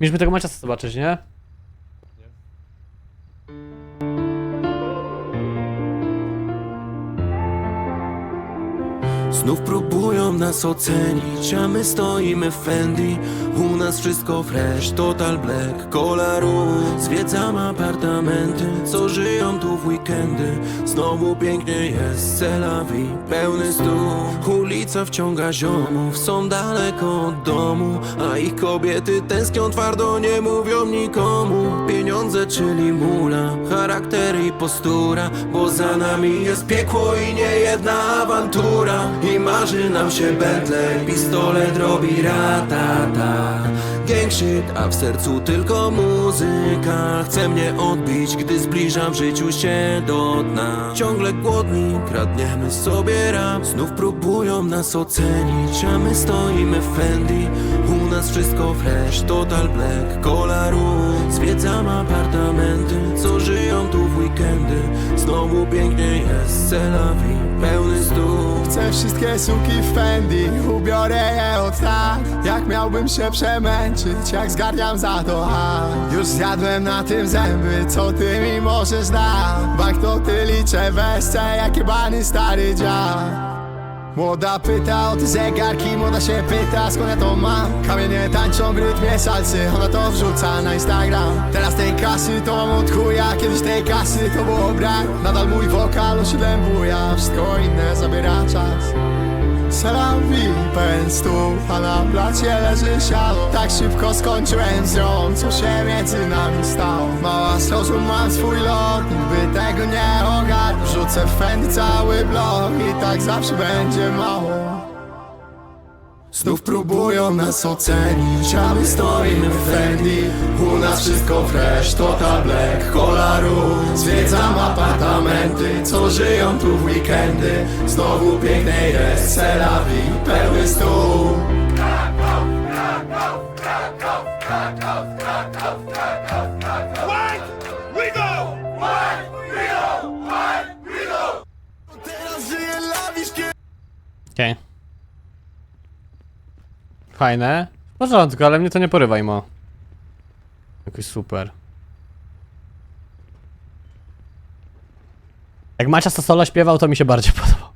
Mieliśmy tego Maciasa zobaczyć, nie? Znów próbują nas ocenić, a my stoimy w Fendi U nas wszystko fresh, total black, kolaru Zwiedzam apartamenty, co żyją tu w weekendy. Znowu pięknie jest, celawi, pełny stół Ulica wciąga ziomów, są daleko od domu. A ich kobiety tęsknią twardo, nie mówią nikomu. Pieniądze, czyli mula, charakter i postura. Bo za nami jest piekło i nie jedna awantura I marzy nam się Bentley, pistolet robi ratata Gang shit, a w sercu tylko muzyka. Chce mnie odbić, gdy zbliżam w życiu się do dna. Ciągle głodni, kradniemy sobie rap Znów próbują nas ocenić, a my stoimy w Fendi. U nas wszystko fresh, total black, kolaru. Zwiedzam apartamenty, weekendy Znowu pięknie jest, celawi, pełny stół. Chcę wszystkie suki w Fendi Ubiorę je od tak Jak miałbym się przemęczyć Jak zgarniam za to a Już zjadłem na tym zęby Co ty mi możesz dać? Banknoty liczę weźce Jakie bany stary dziad Młoda pyta o te zegarki, młoda się pyta skąd ja to mam? Kamienie tańczą w rytmie salsy, ona to wrzuca na Instagram. Teraz tej kasy to mam od chuja, kiedyś tej kasy to było brak. Nadal mój wokal osiedlem buja, wszystko inne zabiera czas Selawi, pełen stół, a na blacie leży siano Tak szybko skończyłem z nią, co się między nami stało. Mała slożu mam swój lot, by tego nie ogarnąć Wrzucę w cały blok i tak zawsze będzie mało Znów próbują nas ocenić, a my stoimy w Fendi. U nas wszystko fresh, total black, kolaru. Zwiedzam apartamenty, co żyją tu w weekendy. Znowu piękny jest, selawi, pełny stół. Teraz żyję lawisz, Okej. Fajne. W porządku, ale mnie to nie porywaj, mo. Jakoś super. Jak Macia Sasolo śpiewał, to mi się bardziej podoba.